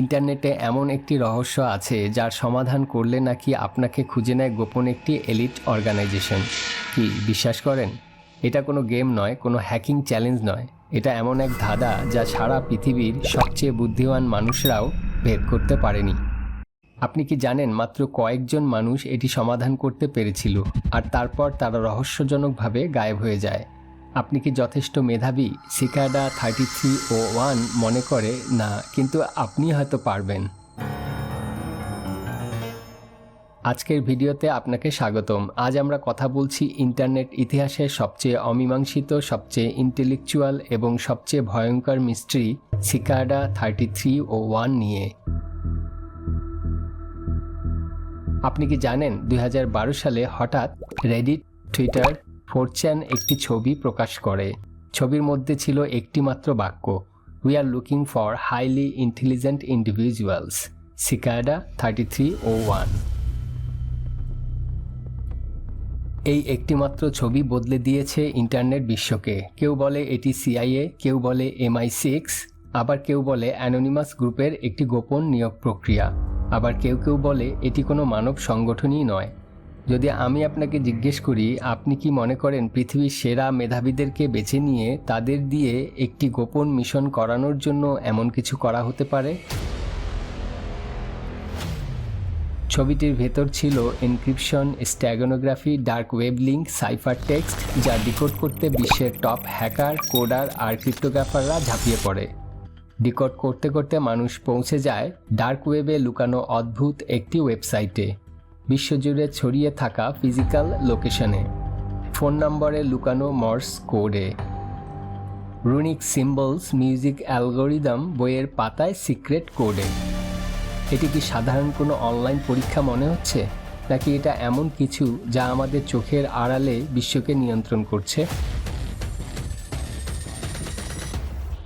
ইন্টারনেটে এমন একটি রহস্য আছে যার সমাধান করলে নাকি আপনাকে খুঁজে নেয় গোপন একটি এলিট অর্গানাইজেশন। কি, বিশ্বাস করেন? এটা কোনো গেম নয়, কোনো হ্যাকিং চ্যালেঞ্জ নয়। এটা এমন এক ধাঁধা যা সারা পৃথিবীর সবচেয়ে বুদ্ধিমান মানুষরাও ভেদ করতে পারেনি। আপনি কি জানেন মাত্র কয়েকজন মানুষ এটি সমাধান করতে পেরেছিল, আর তারপর তারা রহস্যজনকভাবে গায়েব হয়ে যায়? আপনি কি যথেষ্ট মেধাবী? Cicada thirty three oh one মনে করে না, কিন্তু আপনি হয়তো পারবেন। আজকের ভিডিওতে আপনাকে স্বাগতম। আজ আমরা কথা বলছি ইন্টারনেট ইতিহাসের সবচেয়ে অমীমাংসিত, সবচেয়ে ইন্টেলেকচুয়াল এবং সবচেয়ে ভয়ঙ্কর mystery Cicada thirty three oh one নিয়ে। আপনি কি জানেন, দুই হাজার বারো সালে হঠাৎ রেডিট টুইটার ফোরচ্যান একটি ছবি প্রকাশ করে। ছবির মধ্যে ছিল একটি মাত্র বাক্য we are looking for highly intelligent individuals Cicada thirty three oh one এই একটিমাত্র ছবি বদলে দিয়েছে ইন্টারনেট বিশ্বকে। কেউ বলে এটি সিআইএ কেউ বলে এমআই সিক্স আবার কেউ বলে অ্যানোনিমাস গ্রুপের একটি গোপন নিয়োগ প্রক্রিয়া। আবার কেউ কেউ বলে এটি কোনো মানব সংগঠনই নয়। যদি আমি আপনাকে জিজ্ঞেস করি, আপনি কি মনে করেন পৃথিবীর সেরা মেধাবীদেরকে বেছে নিয়ে তাদের দিয়ে একটি গোপন মিশন করানোর জন্য এমন কিছু করা হতে পারে? ছবিটির ভেতর ছিল encryption, steganography, dark web link, cipher text, যা ডিকোড করতে বিশ্বের টপ হ্যাকার, কোডার আর ক্রিপ্টোগ্রাফাররা ঝাঁপিয়ে পড়ে। ডিকোড করতে করতে মানুষ পৌঁছে যায় ডার্ক ওয়েবে লুকানো অদ্ভুত একটি ওয়েবসাইটে। বিশ্বজুড়ে ছড়িয়ে থাকা ফিজিক্যাল লোকেশনে ফোন নম্বরে লুকানো মর্স কোডে রুনিক সিম্বলস মিউজিক অ্যালগোরিদম বইয়ের পাতায় সিক্রেট কোডে এটি কি সাধারণ কোনো অনলাইন পরীক্ষা মনে হচ্ছে? নাকি এটা এমন কিছু যা আমাদের চোখের আড়ালে বিশ্বকে নিয়ন্ত্রণ করছে?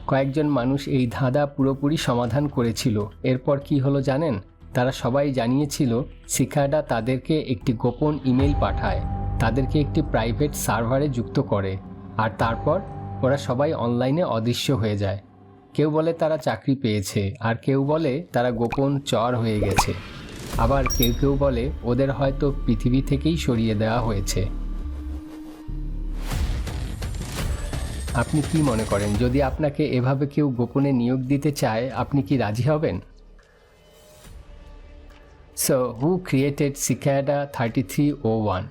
কয়েকজন মানুষ এই ধাঁধা পুরোপুরি সমাধান করেছিল। এরপর কি হলো জানেন? তারা সবাই জানিয়েছিল সিকাডা তাদেরকে একটি গোপন ইমেল পাঠায়, তাদেরকে একটি প্রাইভেট সার্ভারে যুক্ত করে, আর তারপর ওরা সবাই অনলাইনে অদৃশ্য হয়ে যায়। কেউ বলে তারা চাকরি পেয়েছে, আর কেউ বলে তারা গোপন চর হয়ে গেছে। আবার কেউ কেউ বলে ওদের হয়তো পৃথিবী থেকেই সরিয়ে দেওয়া হয়েছে। আপনি কি মনে করেন, যদি আপনাকে এভাবে কেউ গোপনে নিয়োগ দিতে চায়, আপনি কি রাজি হবেন? So who created Cicada thirty three oh one